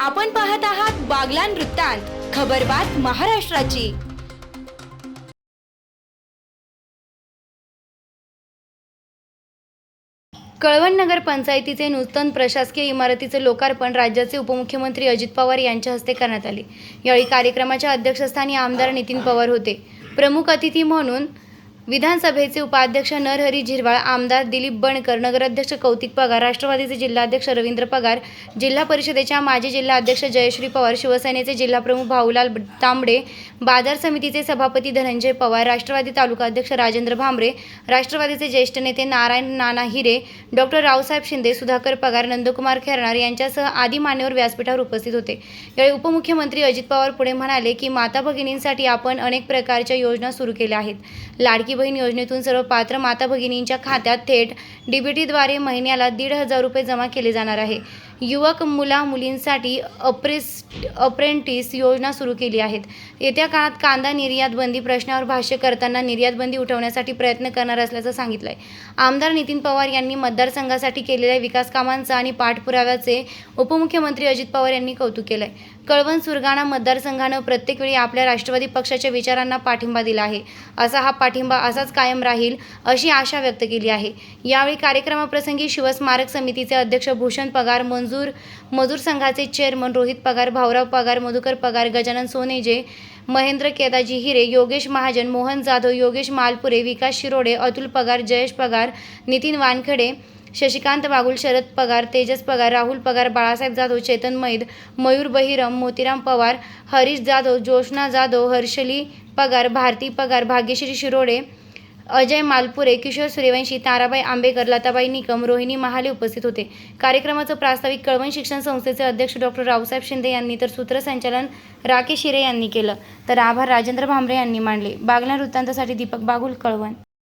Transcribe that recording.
आपण पाहत आहात बागलान वृत्तांत खबरबात महाराष्ट्राची. कळवण नगर पंचायतीचे नूतन प्रशासकीय इमारतीचे लोकार्पण राज्याचे उपमुख्यमंत्री अजित पवार यांच्या हस्ते करण्यात आले. यावेळी कार्यक्रमाच्या अध्यक्षस्थानी आमदार नितीन पवार होते. प्रमुख अतिथी म्हणून विधानसभेचे उपाध्यक्ष नरहरी झिरवाळ आमदार दिलीप बनकर नगराध्यक्ष कौतिक पगार राष्ट्रवादीचे जिल्हाध्यक्ष रवींद्र पगार जिल्हा परिषदेच्या माजी जिल्हाध्यक्ष जयश्री पवार शिवसेनेचे जिल्हाप्रमुख भाऊलाल तांबडे बाजार समितीचे सभापती धनंजय पवार राष्ट्रवादी तालुका अध्यक्ष राजेंद्र भांबरे राष्ट्रवादीचे ज्येष्ठ नेते नारायण नाना हिरे डॉक्टर रावसाहेब शिंदे सुधाकर पगार नंदकुमार खेरणार यांच्यासह आदी मान्यवर व्यासपीठावर उपस्थित होते. यावेळी उपमुख्यमंत्री अजित पवार पुढे म्हणाले की माता भगिनींसाठी आपण अनेक प्रकारच्या योजना सुरू केल्या आहेत. लाडकी बहीण योजनेतून सर्व पात्र माता भगिनींच्या खात्यात थेट डीबीटीद्वारे महिन्याला दीड हजार रुपये जमा केले जाणार आहे. युवक मुला मुलींसाठी अप्रेस अप्रेंटिस योजना सुरू केली आहेत. येत्या काळात कांदा निर्यात बंदी प्रश्नावर भाष्य करताना निर्यात बंदी उठवण्यासाठी प्रयत्न करणार असल्याचं सांगितलं आहे आमदार नितीन पवार यांनी मतदारसंघासाठी केलेल्या विकास कामांचा आणि पाठपुराव्याचे उपमुख्यमंत्री अजित पवार यांनी कौतुक केलं आहे कळवण सुरगाणा मतदारसंघानं प्रत्येक वेळी आपल्या राष्ट्रवादी पक्षाच्या विचारांना पाठिंबा दिला आहे. असा हा पाठिंबा असाच कायम राहील अशी आशा व्यक्त केली आहे. यावेळी कार्यक्रमाप्रसंगी शिवस्मारक समितीचे अध्यक्ष भूषण पगार मंजूर मजूर संघाचे चेअरमन रोहित पगार भाऊराव पगार मधुकर पगार गजानन सोनेजे महेंद्र केदाजी हिरे योगेश महाजन मोहन जाधव योगेश मालपुरे विकास शिरोडे अतुल पगार जयेश पगार नितीन वानखडे शशिकांत बागुल शरद पगार तेजस पगार राहुल पगार बाळासाहेब जाधव चेतन मैद मयूर बहिरम मोतीराम पवार हरीश जाधव जोशना जाधव हर्षली पगार भारती पगार भाग्यश्री शिरोडे अजय मालपुरे किशोर सूर्यवंशी ताराबाई आंबेकर लताबाई निकम रोहिणी महाले उपस्थित होते. कार्यक्रमाचं प्रास्ताविक कळवण शिक्षण संस्थेचे अध्यक्ष डॉक्टर रावसाहेब शिंदे यांनी तर सूत्रसंचालन राकेश शिरे यांनी केलं. तर आभार राजेंद्र भांबरे यांनी मांडले. बागला वृत्तांतासाठी दीपक बागुल कळवण.